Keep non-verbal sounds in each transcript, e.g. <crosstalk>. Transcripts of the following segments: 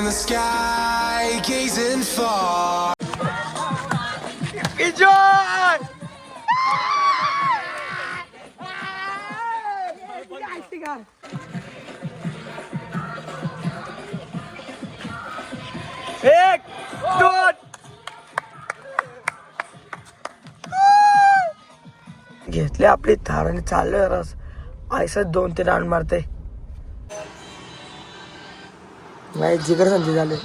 in the sky, gazing far. Enjoy! एक दोन घेतले आपली थार आणि चाललोय रस आयसच दोन तीन राऊंड मारते माझे जिगर संधी झाले.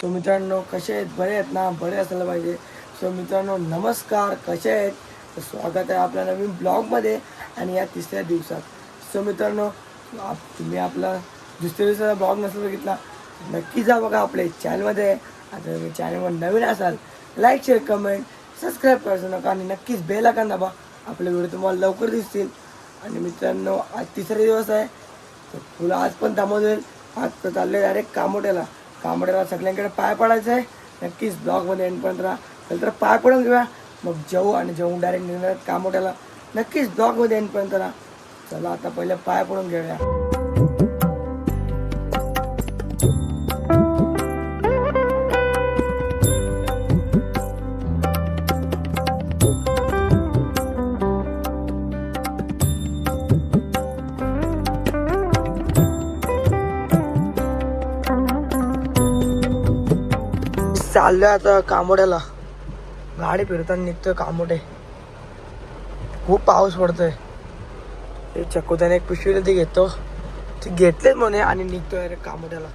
सो मित्रांनो कसे आहेत? बरे आहेत ना? बरे असायला पाहिजे. सो मित्रांनो नमस्कार. कसे आहेत? स्वागत आहे आपल्या नवीन ब्लॉगमध्ये आणि या तिसऱ्या दिवसात. सो मित्रांनो आप तुम्ही आपला दुसऱ्या दिवसाचा ब्लॉग नसेल बघितला नक्की जा बघा आपल्या चॅनलमध्ये आता तुम्ही चॅनलवर नवीन असाल लाईक शेअर कमेंट सबस्क्राईब करायचं नका आणि नक्कीच बेल आका दाबा. आपले व्हिडिओ तुम्हाला लवकर दिसतील. आणि मित्रांनो आज तिसरा दिवस आहे. तर तुला आज पण थांबवतील. आज तर चालले डायरेक्ट कामोट्याला. कामोट्याला सगळ्यांकडे पाय पडायचं आहे. नक्कीच ब्लॉगमध्ये एंडपर्यंत राहा. चल तर पाय पडून घेऊया. मग जाऊ आणि जाऊन डायरेक्ट निघणार कामोट्याला. नक्कीच ब्लॉगमध्ये एंडपर्यंत राहा. चला आता पहिले पाय पडून घेऊया. चाललोय आता कामोड्याला गाडी फिरताना निघतोय कामोडे खूप पाऊस पडतोय. ते चकोत्याने एक पिशवीला ती घेतो. ती घेतलेच म्हणे आणि निघतोय अरे कामोड्याला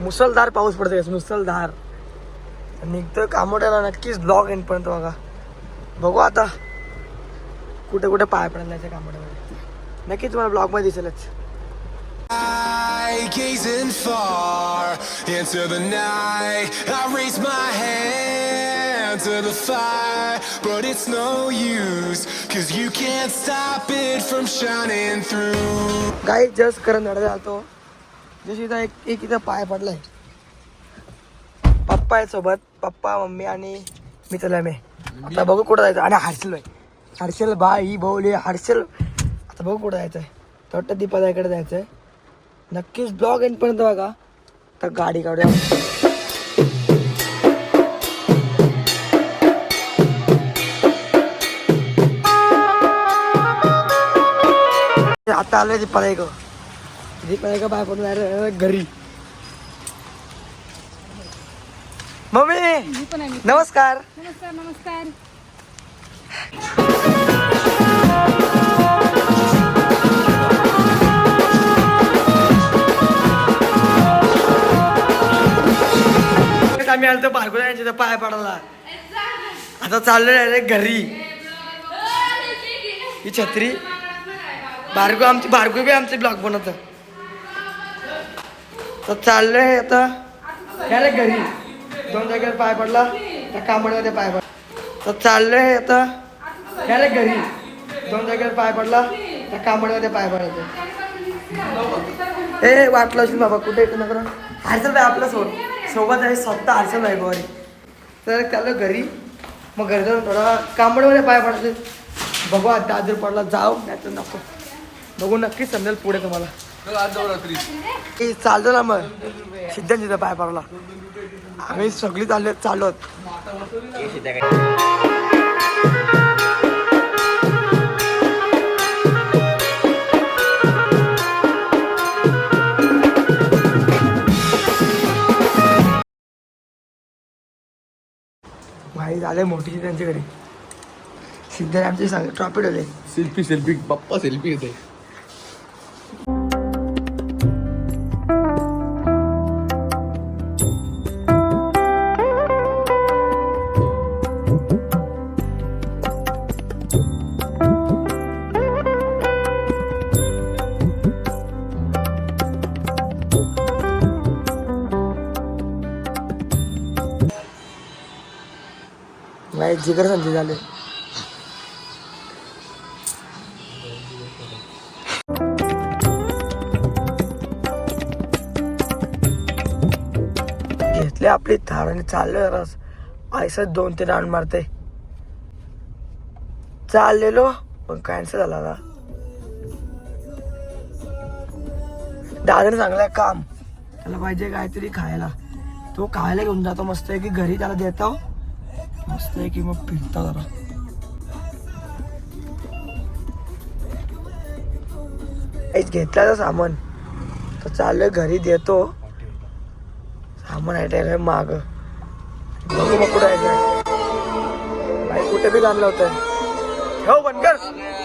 मुसळधार पाऊस पडतोय मुसळधार निघतोय कामोड्याला नक्कीच ब्लॉग एंडपर्यंत बघा. बघू आता. कुठे कुठे पाय पडायला त्या कामोड्यामध्ये नक्कीच तुम्हाला ब्लॉगमध्ये दिसेलच. I far into the night. I raise my hand to the fire, but it's no use, cause you can't stop it from shining through. काही जस्ट करत नडत जातो जशी इथं एक एक इथं पाय पडलाय. पप्पा आहे सोबत. पप्पा मम्मी आणि मी चला मी. आता बघू कुठं जायचं. आणि हर्षल भाई हर्षल भाई ही भाऊली हर्षल आता बघू कुठं जायचं तर वाटतं दीपादाईकडे जायचंय. नक्कीच ब्लॉग एंडपर्यंत बघा. तर गाडी काढूया. आता आलोय दीपादाई ग दीपादाई का बाय पडून घरी. मम्मी नमस्कार. नमस्कार नमस्कार. <laughs> आम्ही आलो बारको यांच्या पाय पडायला. आता चाललोय डायरेक्ट घरी. ही छत्री. बारगो आमची बारगो बी आमचे ब्लॉग बनवत. तर चाललोय आता. डायरेक्ट घरी. दोन जागेवर पाय पडला. त्या कांबड्यामध्ये पाय पडला. तर चाललोय आता. डायरेक्ट घरी. दोन जागेवर पाय पडला. त्या कांबड्यामध्ये पाय पडायचे. ए वाटलं असेल बाबा कुठे येतो नका हर्षल भाई आपला सोड सोबत आहे स्वतः हर्षल गोवारी तर त्याला घरी मग घरी जाऊन थोडा कांबडमध्ये पाय पडायचे बघू आता आजर पडला जाऊ नाही तर नको. बघू नक्कीच समजेल पुढे तुम्हाला. चालतो ना मग. सिद्धांत पाय पडला. आम्ही सगळी चाललो चाललो भाई झाले मोठी त्यांच्या घरी सिद्धांत आमचे सांग ट्रॉफी ठेवले सेल्फी सेल्फी बाप्पा सेल्फी येते काय जिगर संधी झाले. घेतले आपली थार आणि चाललोय रस. आयसच दोन तीन राऊंड मारते चाललेलो पण कॅन्सल झाला ना दादाने चांगलं काम. त्याला पाहिजे काहीतरी खायला. तो खायला घेऊन जातो मस्त आहे की घरी त्याला देतो. मस्त आहे की मग फिरता जरा काहीच घेतलं सामान तर चाललोय घरी देतो सामान आहे माग बघू मग कुठं आहे बाई कुठे बी आणलं होतं हो बंद कर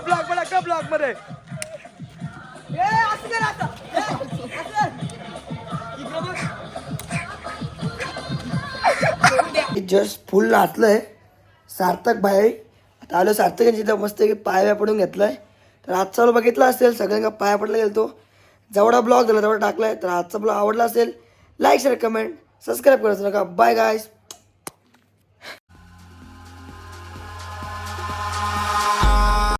ब्लॉकमध्ये का मध्ये जस्ट फुल नाचलंय. सार्थक भाई आता आलो सार्थक यांची मस्त की पाया पडून घेतलाय. तर आजचा चालू बघितला असेल सगळ्यांना पाया पडला गेलतो. जेवढा ब्लॉग झाला तेवढा टाकलाय. तर आजचा ब्लॉग आवडला असेल लाईक शेअर कमेंट सबस्क्राईब करायचं नका. Bye guys